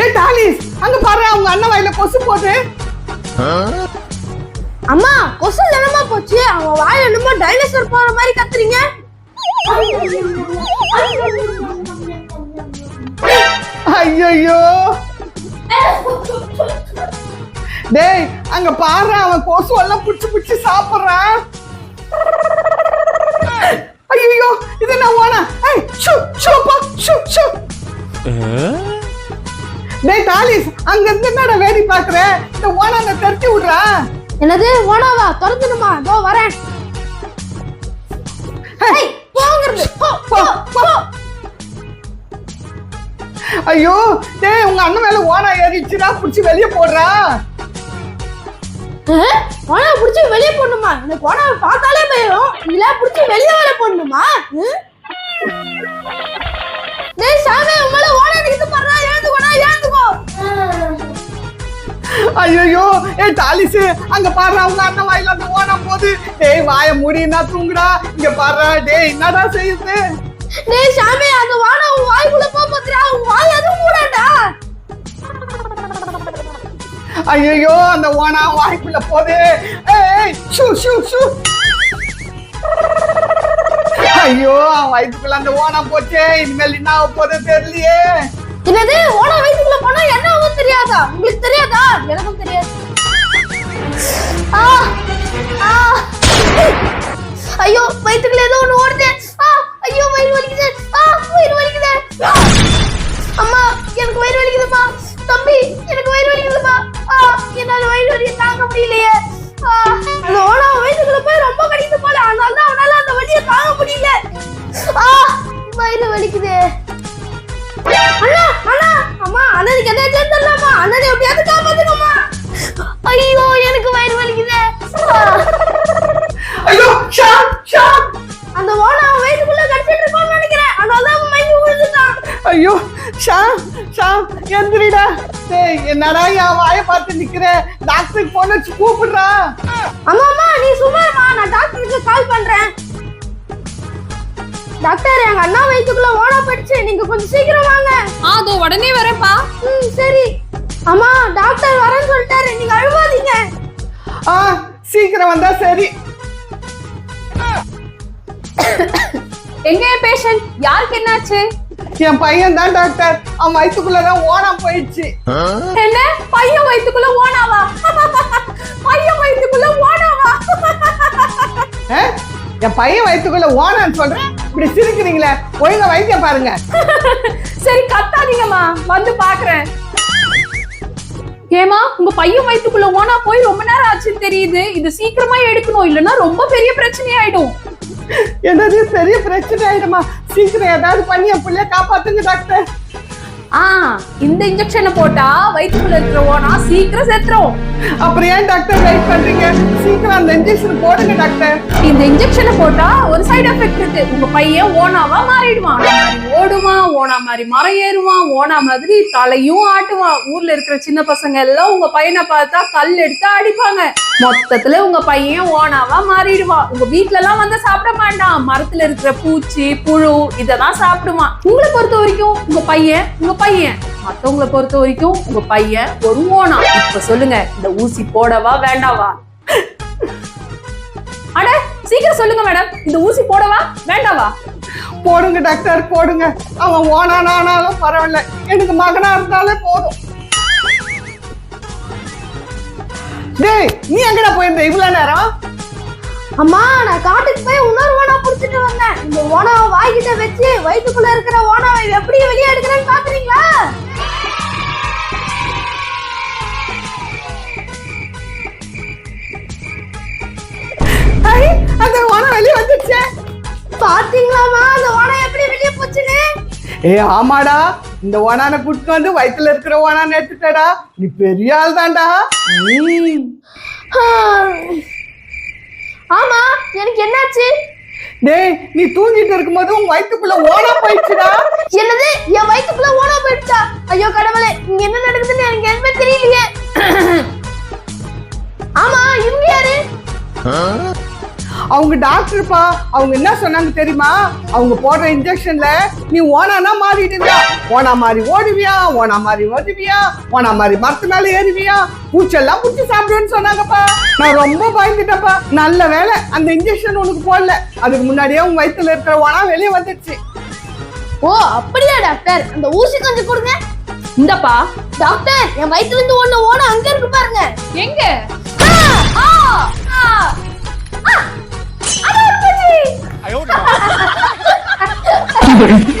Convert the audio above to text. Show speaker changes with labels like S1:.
S1: ஏ தாலிஸ் அங்க பாரு அவங்க அண்ணன் வாயில கொசு போகுது.
S2: அம்மா கொசு தினமா போச்சு. அவங்க வாயில என்னமோ டைனோசர் போற மாதிரி கத்துறீங்க.
S1: ஐயோ டேய் அங்க பாரு அவன் கொசு எல்லாம் புடிச்சு புடிச்சு சாப்பிடுறான். இது நான் ஓனா. ஏய் ஷூ ஷூப்பா ஷூ ஷூ. டேய் டாலிஸ் அங்க இருந்து என்னடா வேடி பாக்குற இந்த ஓனான தட்டி விடுறா.
S2: என்னது? ஓனாவா? துரத்தணுமா இதோ வரேன். ஏய், போங்கிறது போ போ போ.
S1: ஐயோ டேய் உங்க அண்ணன் மேல ஓனா ஏறிச்சுடா புடிச்சு வெளிய போடுறா.
S2: ஓனாவை புடிச்சு வெளியே போடணுமா? எனக்கு ஓனாவை பார்த்தாலே பயம். இதுல புடிச்சு வெளியே வர போடணுமா? டேய் சாமி உங்களை ஓனா நிக்கிட்டு பாடுறா ஏந்துக்கோடா ஏந்துக்கோ.
S1: ஐயோ ஏய் டாலிஸ் அங்க பாரு அவங்க அண்ணன் வாயில அந்த ஓனா போகுது டேய் வாய மூடினா தூங்குடா. இங்க பாரு டேய் என்னடா செய்யுது?
S2: டேய் சாமி அந்த வானா உன் வாய்க்குள்ள போ பாத்தியா உன் வாய் எதுவும் மூடடா
S1: ஐயோ அந்த ஓனா வாய்க்குள்ள போகுது ஏய் ஷூ ஷூ ஷூ. ஐயோ வயிற்றுக்குள்ள அந்த ஓனா போச்சே. இனிமேல் என்ன ஆக போதே தெரியலையே.
S2: என்னது? ஓனா வயிற்றுக்குள்ள போனா என்ன ஆகும் தெரியாதா? உங்களுக்கு தெரியாதா? எனக்கும் தெரியாது. ஐயோ வயிற்றுக்குள்ள ஏதோ ஒண்ணு ஓடுது. முடியலையே. ஆ அந்த ஓனா வயித்துக்குள்ள போய் ரொம்ப கடிக்குது போல. அதனால தான் அவனால அந்த வலியை தாங்க முடியல. ஆ வயிறு வலிக்குது? அண்ணா அண்ணா அம்மா அண்ணனுக்கு என்ன தெரியலம்மா அண்ணனை எப்படியாவது காப்பாத்துங்கம்மா ஐயோ எனக்கு வயிறு வலிக்குது.
S1: ஐயோ ஷாம் ஷாம்
S2: அந்த ஓனா அவன் வயிற்றுக்குள்ள கடிச்சிட்டு இருப்பான்னு நினைக்கிறேன். அதனால தான் அவன் மயங்கி விழுந்துட்டான்.
S1: ஐயோ ஷாம் ஷாம் எந்திரிடா. என்னடா என் வாயை பார்த்து நிக்கிற? டாக்டருக்கு போன வச்சு கூப்பிடுறா.
S2: அம்மா அம்மா நீ சும்மா இருமா நான் டாக்டருக்கு கால் பண்றேன். டாக்டர் எங்க அண்ணா வயிற்றுக்குள்ள ஓனா போயிடுச்சு. நீங்க கொஞ்சம் சீக்கிரம் வாங்க.
S3: ஆ அதோ உடனே வரேன்ப்பா.
S2: ம் சரி. அம்மா டாக்டர் வரேன்னு சொல்லிட்டாரு. நீங்க அழுவாதீங்க.
S1: ஆ சீக்கிரம் வந்தா சரி.
S3: எங்க பேஷண்ட் யாருக்கு என்னாச்சு?
S1: என் பையன் தான் டாக்டர் அவன் வயிற்றுக்குள்ளதான் ஓனா போயிடுச்சு.
S3: என்ன? பையன் வயித்துக்குள்ள ஓனாவா? பையன் வயித்துக்குள்ள ஓனாவா?
S1: என் பையன் வயிற்றுக்குள்ள ஓனான்னு சொல்றேன் இப்படி சிரிக்கிறீங்களே. ஒழுங்கா வைத்தியம் பாருங்க.
S3: சரி கத்தாதீங்கம்மா. வந்து பாக்குறேன். ஏமா உங்க பையன் வயித்துக்குள்ள ஓனா போய் ரொம்ப நேரம் ஆச்சுன்னு தெரியுது. இது சீக்கிரமா எடுக்கணும். இல்லைன்னா ரொம்ப பெரிய பிரச்சனை ஆயிடும்
S1: என்னது? பெரிய பிரச்சனை ஆயிடுமா? சீக்கிரம் ஏதாவது பண்ணி என் பிள்ளைய காப்பாத்துங்க டாக்டர்.
S3: ஆ இந்த இன்ஜெக்ஷனை போட்டா வயித்துக்குள்ள இருக்கிற ஓனா சீக்கிரம் செத்துரும்.
S1: அப்புறம் ஏன் டாக்டர் வெயிட் பண்றீங்க? சீக்கிரம் அந்த இன்ஜெக்ஷன் போடுங்க டாக்டர்
S3: இந்த இன்ஜெக்ஷனை போட்டா ஒரு சைடு எஃபெக்ட் இருக்கு. உங்க பையன் ஓனாவா மாறிடுவான். ஓடுவான் ஓனா மாதிரி மரம் ஏறுவான் ஓனா மாதிரி தலையும் ஆட்டுவான் ஊர்ல இருக்கிற சின்ன பசங்க எல்லாம் உங்க பையனை பார்த்தா கல் எடுத்து அடிப்பாங்க. மொத்தத்துல உங்க பையன் ஓனாவா மாறிடுவான். உங்க வீட்ல எல்லாம் வந்து சாப்பிட மாட்டான். மரத்துல இருக்கிற பூச்சி புழு இதெல்லாம் சாப்பிடுவான். உங்களை பொறுத்த வரைக்கும் உங்க பையன் உங்க பையன். மத்தவங்களை பொறுத்த வரைக்கும் உங்க பையன் ஒரு ஓனா இப்ப சொல்லுங்க இந்த ஊசி போடவா வேண்டாவா? அட சீக்கிரம் சொல்லுங்க மேடம். இந்த ஊசி போடவா வேண்டாவா?
S1: போடுங்க டாக்டர் போடுங்க. அவன் ஓனானாலும் பரவாயில்ல. எனக்கு மகனா இருந்தாலே போதும். டேய் நீ எங்கடா போயிருந்த? இவ்வளவு நேரம்?
S2: அம்மா நான் காட்டுக்கு போய் இன்னொரு ஓனா புடிச்சிட்டு வந்தேன். இந்த ஓனாவை வாய்கிட்ட வச்சு வயித்துக்குள்ள இருக்கிற ஓனாவை எப்படி வெளியே எடுக்கிறேன்னு பாக்குறீங்களா?
S1: அந்த ஓனா வெளியே வந்துடுச்சே.
S2: பாத்தீங்களாமா அந்த ஓனா எப்படி வெளியே போச்சுன்னு?
S1: ஏ ஆமாடா. இந்த ஓனான கூட்டு வந்து வயித்துல இருக்கிற ஓனான எடுத்துட்டடா நீ பெரிய ஆள் தான்டா.
S2: ஆமா எனக்கு என்னாச்சு?
S1: டேய் நீ தூங்கிட்டு இருக்கும்போது உன் வயித்துக்குள்ள ஓனா போயிடுச்சுடா.
S2: என்னது? என் வயித்துக்குள்ள ஓனா போயிடுச்சா? ஐயோ கடவுளே இங்க என்ன நடக்குதுன்னு எனக்கு எதுவுமே தெரியலையே. ஆமா இவங்க யாரு?
S1: அவங்க டாக்டர்ப்பா அவங்க என்ன சொன்னாங்க தெரியுமா? அவங்க போடுற இன்ஜெக்ஷன்ல நீ ஓனானா மாறிடுவியா? ஓனா மாதிரி ஓடுவியா? ஓனா மாதிரி ஓடுவியா? ஓனா மாதிரி மரத்து மேல ஏறுவியா? பூச்செல்லாம் பூச்சி சாப்பிடுவேன்னு சொன்னாங்கப்பா. நான் ரொம்ப பயந்துட்டேன்ப்பா. நல்ல வேலை அந்த இன்ஜெக்ஷன் உனக்கு போடல. அதுக்கு முன்னாடியே உங்க வயித்துல இருக்கிற ஓனா வெளியே வந்துடுச்சு.
S2: ஓ அப்படியா டாக்டர் அந்த ஊசி கொஞ்சம் கொடுங்க.
S3: இந்தப்பா
S2: டாக்டர் என் வயித்துல இருந்து ஒண்ணு ஓட அங்க இருக்கு பாருங்க.
S3: எங்க!
S2: Howard.